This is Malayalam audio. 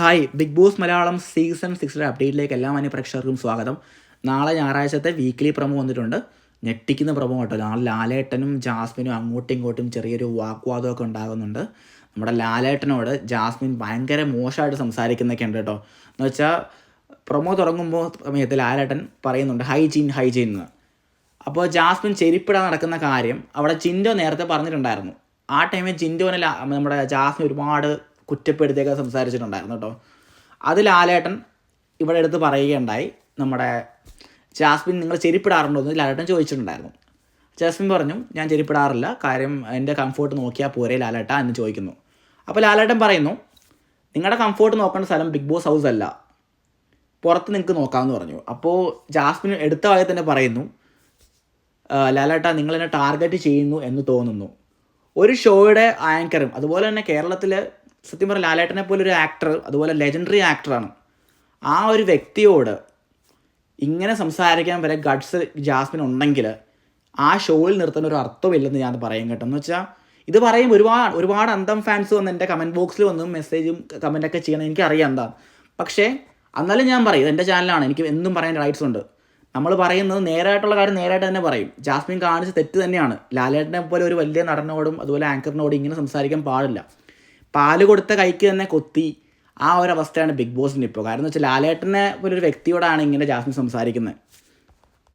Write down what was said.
Hi Bigg Boss Malayalam season സിക്സിലെ അപ്ഡേറ്റിലേക്ക് എല്ലാ മാന്യ പ്രേക്ഷകർക്കും സ്വാഗതം. നാളെ ഞായറാഴ്ചത്തെ വീക്ക്ലി പ്രമോ വന്നിട്ടുണ്ട്. ഞെട്ടിക്കുന്ന പ്രമോ കേട്ടോ. നാളെ ലാലേട്ടനും ജാസ്മിനും അങ്ങോട്ടും ഇങ്ങോട്ടും ചെറിയൊരു വാക്വാദമൊക്കെ ഉണ്ടാകുന്നുണ്ട്. നമ്മുടെ ലാലേട്ടനോട് ജാസ്മിൻ ഭയങ്കര മോശമായിട്ട് സംസാരിക്കുന്നൊക്കെ ഉണ്ട് കേട്ടോ. എന്ന് വെച്ചാൽ പ്രൊമോ തുടങ്ങുമ്പോൾ സമയത്ത് ലാലേട്ടൻ പറയുന്നുണ്ട് ഹൈജീൻ ഹൈജീൻ എന്ന്. അപ്പോൾ ജാസ്മിൻ ചെരിപ്പിടാൻ നടക്കുന്ന കാര്യം അവിടെ ചിൻഡോ നേരത്തെ പറഞ്ഞിട്ടുണ്ടായിരുന്നു. ആ ടൈമിൽ ചിൻഡോനെ നമ്മുടെ ജാസ്മിൻ ഒരുപാട് കുറ്റപ്പെടുത്തിയൊക്കെ സംസാരിച്ചിട്ടുണ്ടായിരുന്നു കേട്ടോ. അത് ലാലേട്ടൻ ഇവിടെ എടുത്ത് പറയുകയുണ്ടായി. നമ്മുടെ ജാസ്മിൻ നിങ്ങൾ ചെരിപ്പിടാറുണ്ടോ? എന്ന് ലാലേട്ടൻ ചോദിച്ചിട്ടുണ്ടായിരുന്നു. ജാസ്മിൻ പറഞ്ഞു ഞാൻ ചെരിപ്പിടാറില്ല. കാര്യം എന്റെ കംഫോർട്ട് നോക്കിയാൽ പോരെ ലാലേട്ട എന്ന് ചോദിക്കുന്നു. അപ്പോൾ ലാലേട്ടൻ പറയുന്നു നിങ്ങളുടെ കംഫോർട്ട് നോക്കേണ്ട സ്ഥലം ബിഗ് ബോസ് ഹൗസ് അല്ല. പുറത്ത് നിങ്ങൾക്ക് നോക്കാമെന്ന് പറഞ്ഞു. അപ്പോൾ ജാസ്മിൻ എടുത്ത വായി തന്നെ പറയുന്നു ലാലേട്ട നിങ്ങൾ എന്നെ ടാർഗറ്റ് ചെയ്യുന്നു എന്ന് തോന്നുന്നു. ഒരു ഷോയുടെ ആങ്കറും അതുപോലെ തന്നെ കേരളത്തിൽ സത്യം പറഞ്ഞ ലാലേട്ടനെ പോലെ ഒരു ആക്ടർ അതുപോലെ ലെജൻഡറി ആക്ടറാണ് ആ ഒരു വ്യക്തിയോട് ഇങ്ങനെ സംസാരിക്കാൻ വരെ ഗഡ്സ് ജാസ്മിൻ ഉണ്ടെങ്കിൽ ആ ഷോയിൽ നിർത്തുന്ന ഒരു അർത്ഥമില്ലെന്ന് ഞാൻ പറയും കേട്ടോ. എന്ന് വെച്ചാൽ ഇത് പറയും ഒരുപാട് ഒരുപാട് അന്തം ഫാൻസ് വന്ന് എന്റെ കമന്റ് ബോക്സിൽ വന്ന് മെസ്സേജും കമന്റൊക്കെ ചെയ്യണം. എനിക്കറിയാം എന്താ. പക്ഷേ എന്നാലും ഞാൻ പറയും എന്റെ ചാനലാണ് എനിക്ക് എന്തും പറയാൻ റൈറ്റ്സ് ഉണ്ട്. നമ്മൾ പറയുന്നത് നേരായിട്ടുള്ള കാര്യം നേരായിട്ട് തന്നെ പറയും. ജാസ്മിൻ കാണിച്ച തെറ്റ് തന്നെയാണ്. ലാലേട്ടനെ പോലെ ഒരു വലിയ നടനോടും അതുപോലെ ആങ്കറിനോടും ഇങ്ങനെ സംസാരിക്കാൻ പാടില്ല. പാൽ കൊടുത്ത കൈക്ക് തന്നെ കൊത്തി ആ ഒരു അവസ്ഥയാണ് ബിഗ് ബോസിന് ഇപ്പോൾ കാരണം എന്ന് വെച്ചാൽ ലാലേട്ടനെ പോലൊരു വ്യക്തിയോടാണ് ഇങ്ങനെ ജാസ്മിൻ സംസാരിക്കുന്നത്.